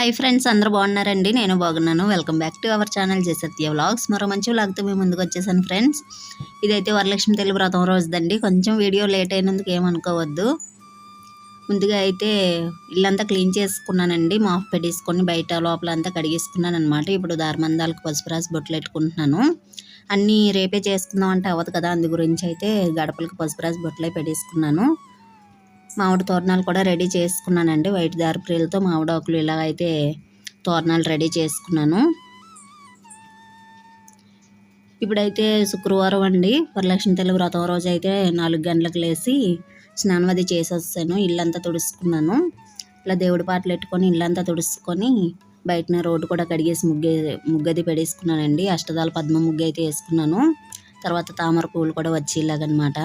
Hi friends అందరూ బాగున్నారండి? నేను బాగున్నాను. Welcome back to our channel Jasatya vlogs మరో మంచి వ్లాగ్తో మేము ముందుకు వచ్చేసాను ఫ్రెండ్స్ ఇదైతే వరలక్ష్మి తెలుగు వ్రతం రోజుదండి. కొంచెం వీడియో లేట్ అయినందుకు ఏమనుకోవద్దు. ముందుగా అయితే ఇల్లంతా క్లీన్ చేసుకున్నానండి. మాఫ్ పెట్టేసుకొని బయట లోపల అంతా కడిగేసుకున్నాను అనమాట ఇప్పుడు దారుమందాలకు పసుపు రాసి బొట్లు పెట్టుకుంటున్నాను. అన్నీ రేపే చేసుకుందాం అంటే అవ్వదు కదా? అందు గురించి అయితే గడపలకు పసుపు రాసి బొట్లే పెట్టేసుకున్నాను. మామిడి తోరణాలు కూడా రెడీ చేసుకున్నానండి. వైట్ దారిప్రియులతో మామిడాకులు ఇలాగైతే అయితే తోరణాలు రెడీ చేసుకున్నాను. ఇప్పుడైతే శుక్రవారం అండి. వరలక్ష్మి తెలుగు వ్రతం రోజు అయితే నాలుగు గంటలకు లేచి స్నానం అది చేసి వస్తాను ఇల్లంతా తుడుచుకున్నాను. ఇలా దేవుడి పాటలు పెట్టుకొని ఇల్లంతా తుడుచుకొని బయటన రోడ్డు కూడా కడిగేసి ముగ్గే ముగ్గది పెడేసుకున్నానండి. అష్టదాల పద్మ ముగ్గు అయితే వేసుకున్నాను. తర్వాత తామర పువ్వులు కూడా వచ్చేలాగనమాట.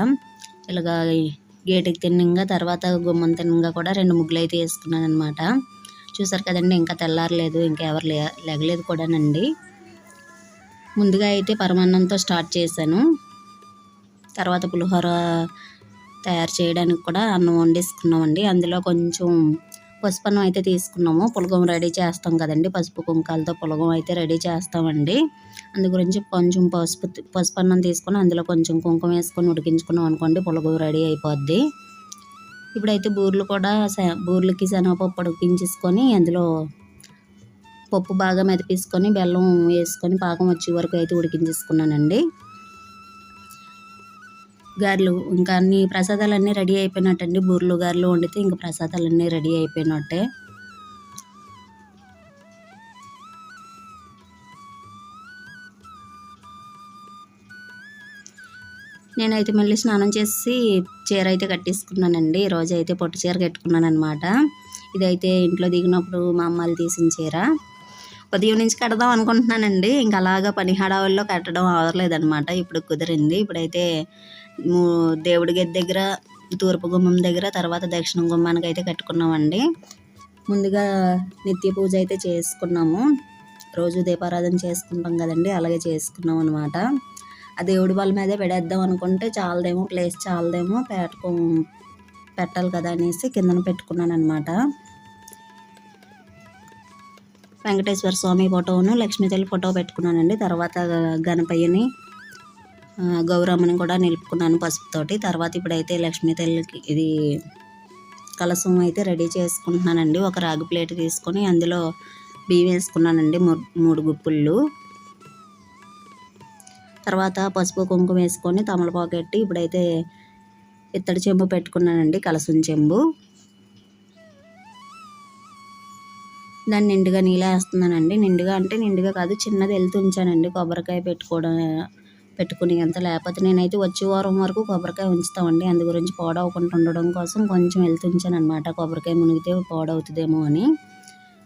ఇలాగ ఇలాగా గేటుకి తిన్నంగా తర్వాత గుమ్మం తిన్నంగా కూడా రెండు ముగ్గులు అయితే వేసుకున్నాను అనమాట చూసారు కదండి ఇంకా తెల్లారలేదు ఇంకా ఎవరు లే లెగలేదు కూడానండి. ముందుగా అయితే పరమాన్నంతో స్టార్ట్ చేశాను. తర్వాత పులిహోర తయారు చేయడానికి కూడా అన్నం వండేసుకున్నామండి. అందులో కొంచెం పసుపన్నం అయితే తీసుకున్నాము. పులగం రెడీ చేస్తాం కదండి. పసుపు కుంకాలతో పులగం అయితే రెడీ చేస్తామండి. అందు గురించి కొంచెం పసుపు పసుపన్నం తీసుకొని అందులో కొంచెం కుంకుమ వేసుకొని ఉడికించుకున్నాం అనుకోండి పులగం రెడీ అయిపోద్ది. ఇప్పుడైతే బూర్లు కూడా బూర్లకి శనగపప్పు ఉడికించేసుకొని అందులో పప్పు బాగా మెదిపేసుకొని బెల్లం వేసుకొని పాకం వచ్చే వరకు అయితే ఉడికించేసుకున్నానండి. గారెలు ఇంకా అన్ని ప్రసాదాలు అన్నీ రెడీ అయిపోయినట్టండి. బూర్లు గారెలు వండితే ఇంకా ప్రసాదాలు అన్నీ రెడీ అయిపోయినట్టే. నేనైతే మళ్ళీ స్నానం చేసి చీర అయితే కట్టేసుకున్నానండి. ఈరోజు అయితే పొట్టు చీర కట్టుకున్నాను అనమాట ఇదైతే ఇంట్లో దిగినప్పుడు మా అమ్మాయిలు తీసిన చీర. ఉదయం నుంచి కడదాం అనుకుంటున్నానండి. ఇంకా అలాగా పని హడావుల్లో కట్టడం అవ్వలేదన్నమాట ఇప్పుడు కుదిరింది. ఇప్పుడైతే దేవుడి గది దగ్గర తూర్పు గుమ్మం దగ్గర తర్వాత దక్షిణ గుమ్మానికి అయితే కట్టుకున్నామండి. ముందుగా నిత్య పూజ అయితే చేసుకున్నాము. రోజు దీపారాధన చేసుకుంటాం కదండి అలాగే చేసుకున్నాం అనమాట ఆ దేవుడి వాళ్ళ మీదే పెడేద్దాం అనుకుంటే చాలదేమో ప్లేస్ చాలదేమో పెట్టుకో పెట్టాలి కదా అనేసి కిందన పెట్టుకున్నాను అనమాట వెంకటేశ్వర స్వామి ఫోటోను లక్ష్మీదేవి ఫోటో పెట్టుకున్నానండి. తర్వాత గణపయ్యని గౌరమ్మని కూడా నిలుపుకున్నాను పసుపుతోటి. తర్వాత ఇప్పుడైతే లక్ష్మీ తల్లికి ఇది కలసం అయితే రెడీ చేసుకుంటున్నానండి. ఒక రాగి ప్లేట్ తీసుకొని అందులో బియ్యం వేసుకున్నానండి. మూడు గుప్పుళ్ళు. తర్వాత పసుపు కుంకుమ వేసుకొని తమలపాకు ఇప్పుడైతే ఇత్తడి చెంబు పెట్టుకున్నానండి. కలసం చెంబు. దాన్ని నిండుగా నీళ్ళ వేస్తున్నానండి. నిండుగా అంటే నిండుగా కాదు చిన్నది వెళ్తూ ఉంచానండి. కొబ్బరికాయ పెట్టుకోవడం పెట్టుకుని అంత లేకపోతే నేనైతే వచ్చే వారం వరకు కొబ్బరికాయ ఉంచుతామండి. అందు గురించి పాడవకుండా ఉండడం కోసం కొంచెం వెళ్తుంచాను అనమాట కొబ్బరికాయ మునిగితే పాడవుతుందేమో అని.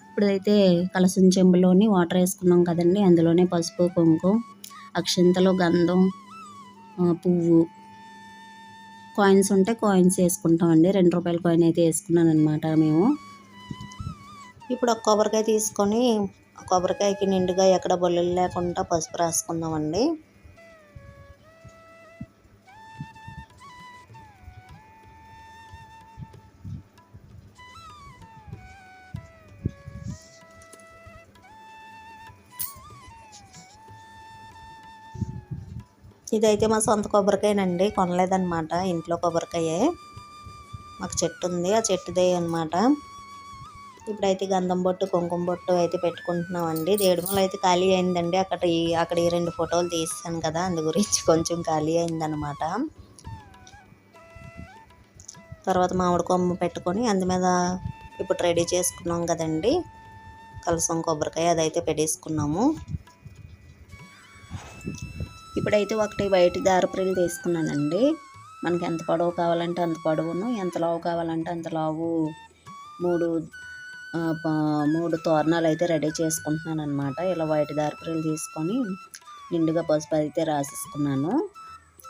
ఇప్పుడైతే కలసం చెంబులోని వాటర్ వేసుకున్నాం కదండి. అందులోనే పసుపు కుంకుమ అక్షింతలో గంధం పువ్వు కాయిన్స్ ఉంటే కాయిన్స్ వేసుకుంటామండి. రెండు రూపాయల కాయిన్ అయితే వేసుకున్నాను అనమాట మేము. ఇప్పుడు ఒక కొబ్బరికాయ తీసుకొని కొబ్బరికాయకి నిండుగా ఎక్కడ బొల్లులు లేకుండా పసుపు రాసుకుందామండి. ఇదైతే మా సొంత కొబ్బరికాయనండి. కొనలేదన్నమాట. ఇంట్లో కొబ్బరికాయే. మాకు చెట్టు ఉంది ఆ చెట్టుదే అనమాట ఇప్పుడైతే గంధం బొట్టు కుంకుమ బొట్టు అయితే పెట్టుకుంటున్నామండి. దేడుమలు అయితే ఖాళీ అయిందండి. అక్కడ ఈ అక్కడ ఈ రెండు ఫోటోలు తీసాను కదా. అందు గురించి కొంచెం ఖాళీ అయిందనమాట తర్వాత మామిడి కొమ్మ పెట్టుకొని అందు మీద ఇప్పుడు రెడీ చేసుకున్నాం కదండి. కలసం కొబ్బరికాయ అదైతే పెట్టేసుకున్నాము. ఇప్పుడైతే ఒకటి వైట్ దారపురీలు తీసుకున్నానండి. మనకి ఎంత పొడవు కావాలంటే అంత పొడవును ఎంత లావు కావాలంటే అంత లావు మూడు మూడు తోరణాలు అయితే రెడీ చేసుకుంటున్నాను అనమాట ఇలా వైట్ దారపురీలు తీసుకొని నిండుగా పసుపు అయితే రాసేసుకున్నాను.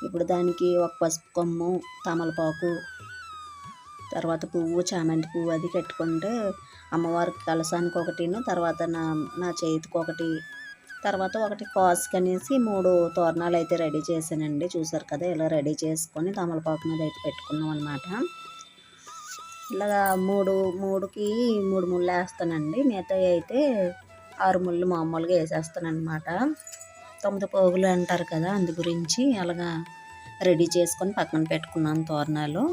ఇప్పుడు దానికి ఒక పసుపు కొమ్ము తమలపాకు తర్వాత పువ్వు చామంతి పువ్వు అది కట్టుకుంటే అమ్మవారికి కలసానికి ఒకటిను తర్వాత నా నా చేతికి ఒకటి తర్వాత ఒకటి కాస్క్ అనేసి మూడు తోరణాలు అయితే రెడీ చేశానండి. చూసారు కదా ఇలా రెడీ చేసుకొని తమలపాకు మీద అయితే పెట్టుకున్నాం అనమాట ఇలాగా మూడు మూడుకి మూడు ముళ్ళు వేస్తానండి. మిగతా అయితే ఆరు ముళ్ళు మామూలుగా వేసేస్తానమాట తొమ్మిది పోగులు అంటారు కదా అందు గురించి అలాగా రెడీ చేసుకొని పక్కన పెట్టుకున్నాను తోరణాలు.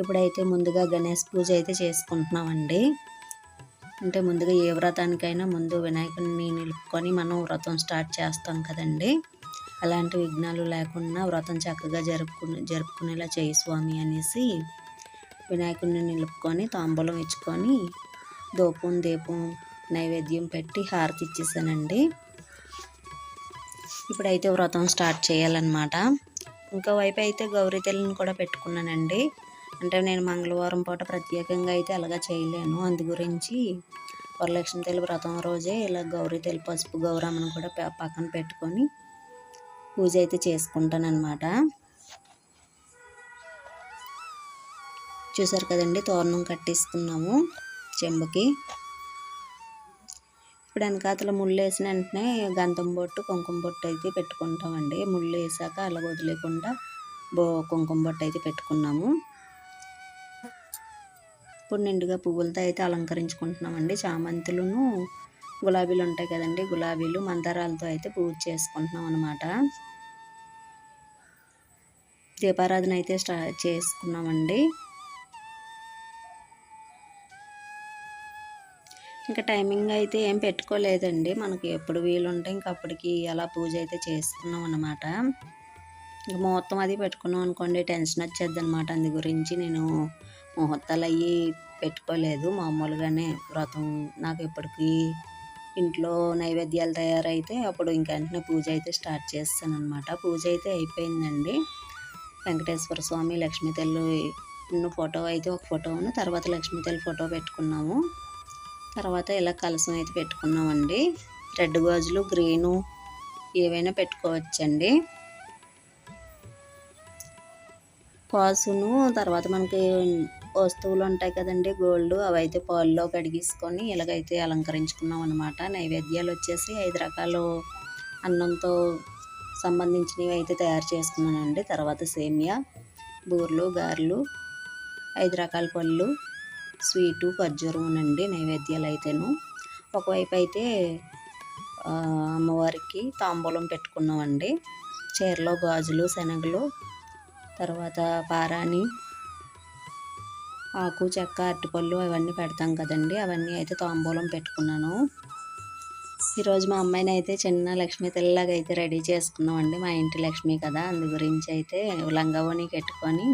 ఇప్పుడైతే ముందుగా గణేష్ పూజ అయితే చేసుకుంటున్నామండి. అంటే ముందుగా ఏ వ్రతానికైనా ముందు వినాయకుడిని నిలుపుకొని మనం వ్రతం స్టార్ట్ చేస్తాం కదండి. అలాంటి విఘ్నాలు లేకుండా వ్రతం చక్కగా జరుపుకునే జరుపుకునేలా చేయి స్వామి అనేసి వినాయకుడిని నిలుపుకొని తాంబూలం ఇచ్చుకొని దూపం దీపం నైవేద్యం పెట్టి హారతి ఇచ్చేసానండి. ఇప్పుడైతే వ్రతం స్టార్ట్ చేయాలన్నమాట. ఇంకోవైపు అయితే గౌరీ తల్లిని కూడా పెట్టుకున్నానండి. అంటే నేను మంగళవారం పూట ప్రత్యేకంగా అయితే అలాగా చేయలేను. అందు గురించి వరలక్ష్మి తల్లి వ్రతం రోజే ఇలా గౌరీ తల్లి పసుపు గౌరమ్మను కూడా పక్కన పెట్టుకొని పూజ అయితే చేసుకుంటాను చూసారు కదండి తోరణం కట్టేసుకున్నాము చెంబుకి. ఇప్పుడు వెనకాతల ముళ్ళు వేసిన వెంటనే గంధం బొట్టు కుంకుమ బొట్టు అయితే పెట్టుకుంటామండి. ముళ్ళు వేసాక అలా వదిలేకుండా బో కుంకుమ బొట్టు అయితే పెట్టుకున్నాము. ఇప్పుడు నిండుగా పువ్వులతో అయితే అలంకరించుకుంటున్నామండి. చామంతులను గులాబీలు ఉంటాయి కదండి. గులాబీలు మందారాలతో అయితే పూజ చేసుకుంటున్నాం అనమాట దీపారాధన అయితే స్టా చేసుకున్నామండి. ఇంకా టైమింగ్ అయితే ఏం పెట్టుకోలేదండి. మనకి ఎప్పుడు వీలుంటే ఇంక అప్పటికి అలా పూజ అయితే చేసుకున్నాం అనమాట ఇంకా ముహూర్తం అది పెట్టుకున్నాం అనుకోండి టెన్షన్ వచ్చేది అనమాట అందు గురించి నేను ముహూర్తాలు అవి పెట్టుకోలేదు. మామూలుగానే వ్రతం నాకు ఎప్పటికీ ఇంట్లో నైవేద్యాలు తయారైతే అప్పుడు ఇంక వెంటనే పూజ అయితే స్టార్ట్ చేస్తాను అనమాట పూజ అయితే అయిపోయిందండి. వెంకటేశ్వర స్వామి లక్ష్మీ తల్లి ఫోటో అయితే ఒక ఫోటో తర్వాత లక్ష్మీ తల్లి ఫోటో పెట్టుకున్నాము. తర్వాత ఇలా కలసం అయితే పెట్టుకున్నామండి. రెడ్ గాజులు గ్రీను ఏవైనా పెట్టుకోవచ్చండి. పాసును తర్వాత మనకి వస్తువులు ఉంటాయి కదండి. గోల్డ్ అవి అయితే పాల్లో కడిగేసుకొని ఇలాగైతే అలంకరించుకున్నాం అనమాట నైవేద్యాలు వచ్చేసి ఐదు రకాలు అన్నంతో సంబంధించినవి అయితే తయారు చేసుకున్నానండి. తర్వాత సేమియా బూర్లు గారెలు ఐదు రకాల పళ్ళు స్వీటు ఖర్జూరమునండి నైవేద్యాలు అయితేను. ఒకవైపు అయితే అమ్మవారికి తాంబూలం పెట్టుకున్నామండి. చీరలో గాజులు శనగలు తర్వాత పారాని ఆకు చెక్క అరటిపళ్ళు అవన్నీ పెడతాం కదండి. అవన్నీ అయితే తాంబూలం పెట్టుకున్నాను. ఈరోజు మా అమ్మాయిని అయితే చిన్న లక్ష్మీ తెల్లగా అయితే రెడీ చేసుకున్నామండి. మా ఇంటి లక్ష్మి కదా అందు గురించి అయితే లంగవోని కట్టుకొని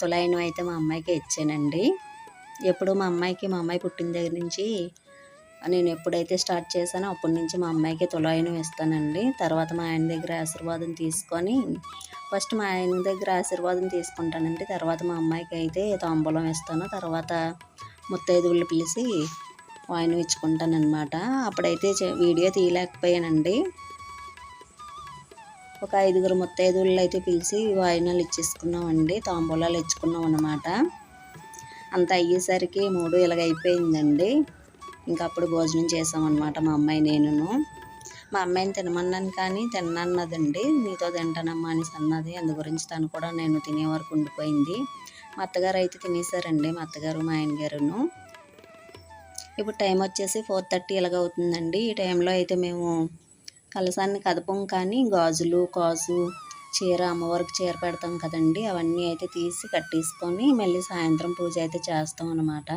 తులాయిను అయితే మా అమ్మాయికి ఇచ్చానండి. ఎప్పుడు మా అమ్మాయికి మా అమ్మాయి పుట్టిన దగ్గర నుంచి నేను ఎప్పుడైతే స్టార్ట్ చేశానో అప్పటి నుంచి మా అమ్మాయికి తులాయినం ఇస్తానండి. తర్వాత మా ఆయన దగ్గర ఆశీర్వాదం తీసుకొని ఫస్ట్ మా ఆయన దగ్గర ఆశీర్వాదం తీసుకుంటానండి. తర్వాత మా అమ్మాయికి అయితే తాంబూలం ఇస్తాను. తర్వాత ముత్తైదువులు పిలిచి వాయినం ఇచ్చుకుంటానమాట అప్పుడైతే వీడియో తీయలేకపోయానండి. ఒక ఐదుగురు ముత్తైదువులు అయితే పిలిచి వాయినాలు ఇచ్చేసుకున్నామండి. తాంబూలాలు ఇచ్చుకున్నాం అన్నమాట అంత అయ్యేసరికి మూడు ఇలాగ అయిపోయిందండి ఇంకా అప్పుడు భోజనం చేసామన్నమాట మా అమ్మాయి నేనును. మా అమ్మాయిని తినమన్నాను కానీ తిన్నన్నదండి. నీతో తింటానమ్మా అనేసి అన్నది. అందు గురించి తను కూడా నేను తినే వరకు ఉండిపోయింది. మా అత్తగారు అయితే తినేసారండి. మా అత్తగారు మా ఆయన గారును. ఇప్పుడు టైం వచ్చేసి ఫోర్ థర్టీ ఇలాగ అవుతుందండి. ఈ టైంలో అయితే మేము కలసాన్ని కదపం కానీ గాజులు కాజు చీర అమ్మవారికి చీర పెడతాం కదండి. అవన్నీ అయితే తీసి కట్టేసుకొని మళ్ళీ సాయంత్రం పూజ అయితే చేస్తాం అనమాట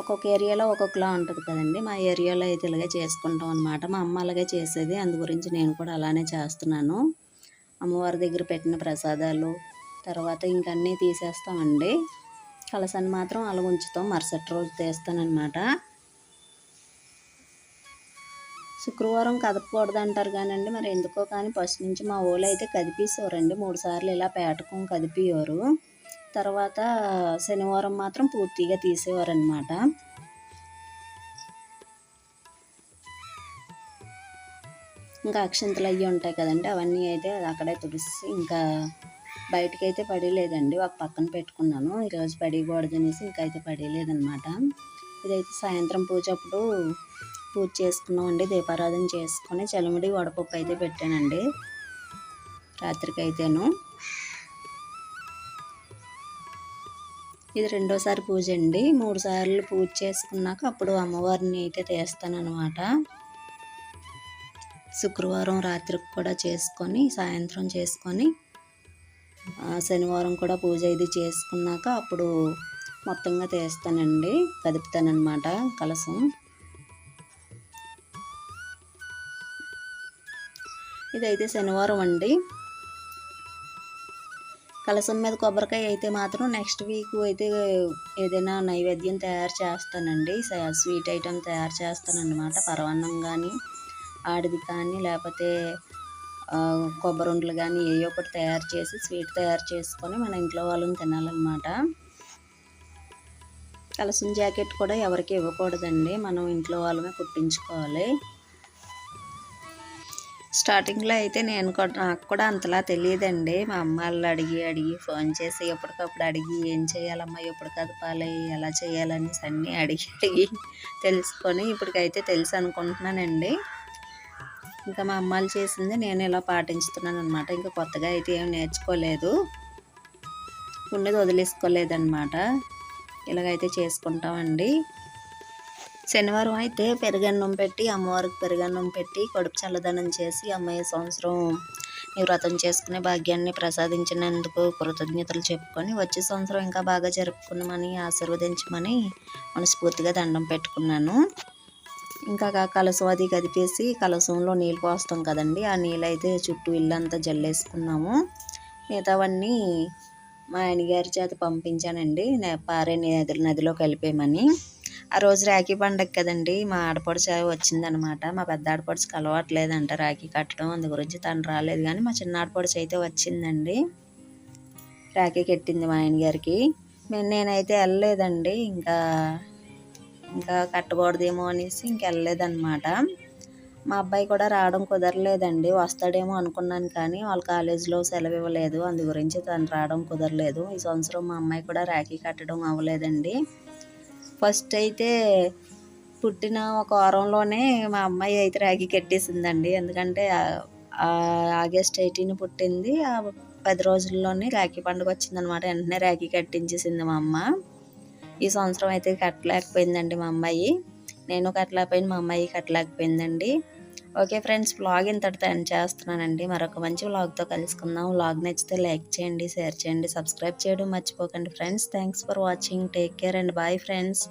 ఒక్కొక్క ఏరియాలో ఒక్కొక్కలా ఉంటుంది కదండి. మా ఏరియాలో అయితే ఇలాగే చేసుకుంటాం అనమాట మా అమ్మ అలాగే చేసేది. అందు గురించి నేను కూడా అలానే చేస్తున్నాను. అమ్మవారి దగ్గర పెట్టిన ప్రసాదాలు తర్వాత ఇంకన్నీ తీసేస్తామండి. కలసాన్ని మాత్రం అలా ఉంచుతాం మరుసటి రోజు తీస్తానమాట శుక్రవారం కదపకూడదు అంటారు కానండి. మరి ఎందుకో కానీ ఫస్ట్ నుంచి మా ఊళ్ళో అయితే కదిపేసేవారండి. మూడు సార్లు ఇలా పేటకం కదిపేవారు. తర్వాత శనివారం మాత్రం పూర్తిగా తీసేవారనమాట ఇంకా అక్షంతలు అయ్యి ఉంటాయి కదండి అవన్నీ అయితే అక్కడే తుడిసి ఇంకా బయటకి అయితే పడేయలేదండి. ఒక పక్కన పెట్టుకున్నాను. ఈరోజు పడేయకూడదు అనేసి ఇంకా అయితే పడలేదనమాట ఇదైతే సాయంత్రం పూజ అప్పుడు పూజ చేసుకున్నామండి. దీపారాధన చేసుకొని చలిముడి వడపప్పు అయితే పెట్టానండి. రాత్రికి అయితేను ఇది రెండోసారి పూజ అండి. మూడు సార్లు పూజ చేసుకున్నాక అప్పుడు అమ్మవారిని అయితే తీస్తానన్నమాట. శుక్రవారం రాత్రికి కూడా చేసుకొని సాయంత్రం చేసుకొని శనివారం కూడా పూజ ఇది చేసుకున్నాక అప్పుడు మొత్తంగా తీస్తానండి. కదుపుతానమాట కలసం ఇదైతే శనివారం అండి. కలసం మీద కొబ్బరికాయ అయితే మాత్రం నెక్స్ట్ వీక్ అయితే ఏదైనా నైవేద్యం తయారు చేస్తానండి. స్వీట్ ఐటెం తయారు చేస్తానన్నమాట. పరవన్నం కానీ ఆడిది కానీ లేకపోతే కొబ్బరి ఉండలు కానీ ఏ ఒకటి తయారు చేసి స్వీట్ తయారు చేసుకొని మన ఇంట్లో వాళ్ళని తినాలన్నమాట. కలసం జాకెట్ కూడా ఎవరికి ఇవ్వకూడదండి. మనం ఇంట్లో వాళ్ళమే కుట్టించుకోవాలి. స్టార్టింగ్లో అయితే నేను కూడా నాకు కూడా అంతలా తెలియదండి. మా అమ్మ వాళ్ళు అడిగి అడిగి ఫోన్ చేసి ఎప్పటికప్పుడు అడిగి ఏం చేయాలమ్మా? ఎప్పుడు కదపాలి ఎలా చేయాలని అన్నీ అడిగి అడిగి తెలుసుకొని ఇప్పటికైతే తెలుసు అనుకుంటున్నానండి. ఇంకా మా అమ్మాలు చేసింది నేను ఇలా పాటించుతున్నాను అనమాట ఇంకా కొత్తగా అయితే ఏం నేర్చుకోలేదు. ఉండేది వదిలేసుకోలేదన్నమాట. ఇలాగైతే చేసుకుంటామండి. శనివారం అయితే పెరుగన్నం పెట్టి అమ్మవారికి పెరుగన్నం పెట్టి కడుపు చల్లదనం చేసి అమ్మాయి సంవత్సరం ఈ వ్రతం చేసుకునే భాగ్యాన్ని ప్రసాదించినందుకు కృతజ్ఞతలు చెప్పుకొని వచ్చే సంవత్సరం ఇంకా బాగా జరుపుకున్నామని ఆశీర్వదించమని మనస్ఫూర్తిగా దండం పెట్టుకున్నాను. ఇంకా కలసం అది కదిపేసి కలసంలో నీళ్ళు పోస్తాం కదండి ఆ నీళ్ళు అయితే చుట్టూ ఇల్లంతా జల్లేసుకున్నాము. మిగతావన్నీ మా ఆయనగారి చేత పంపించానండి నే- పారే నది నదిలో కలిపేమని ఆ రోజు రాఖీ పండగ కదండి మా ఆడపడుచు వచ్చిందనమాట. మా పెద్ద ఆడపడుచుకి అలవాట్లేదంట రాఖీ కట్టడం అందు గురించి తను రాలేదు కానీ మా చిన్న ఆడపడుచు అయితే వచ్చిందండి. రాఖీ కట్టింది మా ఆయన గారికి. నేనైతే వెళ్ళలేదండి ఇంకా ఇంకా కట్టకూడదేమో అనేసి ఇంక వెళ్ళలేదన్నమాట మా అబ్బాయి కూడా రావడం కుదరలేదండి వస్తాడేమో అనుకున్నాను కానీ వాళ్ళ కాలేజీలో సెలవు ఇవ్వలేదు అందు గురించి తను రావడం కుదరలేదు. ఈ సంవత్సరం మా అమ్మాయి కూడా రాఖీ కట్టడం అవ్వలేదండి. ఫస్ట్ అయితే పుట్టిన ఒక వారంలోనే మా అమ్మాయి అయితే రాఖీ కట్టేసిందండి. ఎందుకంటే ఆగస్ట్ ఎయిటీన్ పుట్టింది. ఆ పది రోజుల్లోనే రాఖీ పండుగ వచ్చిందనమాట వెంటనే రాఖీ కట్టించేసింది మా అమ్మ. ఈ సంవత్సరం అయితే కట్టలేకపోయిందండి మా అమ్మాయి. నేను కట్టలేకపోయింది మా అమ్మాయి కట్టలేకపోయిందండి. ఓకే ఫ్రెండ్స్ వ్లాగ్ ఇంతటితో ఎండ్ చేస్తున్నానండి. మరొక మంచి వ్లాగ్తో కలుసుకుందాం. వ్లాగ్ నచ్చితే లైక్ చేయండి షేర్ చేయండి సబ్స్క్రైబ్ చేయడం మర్చిపోకండి friends. Thanks for watching take care and bye friends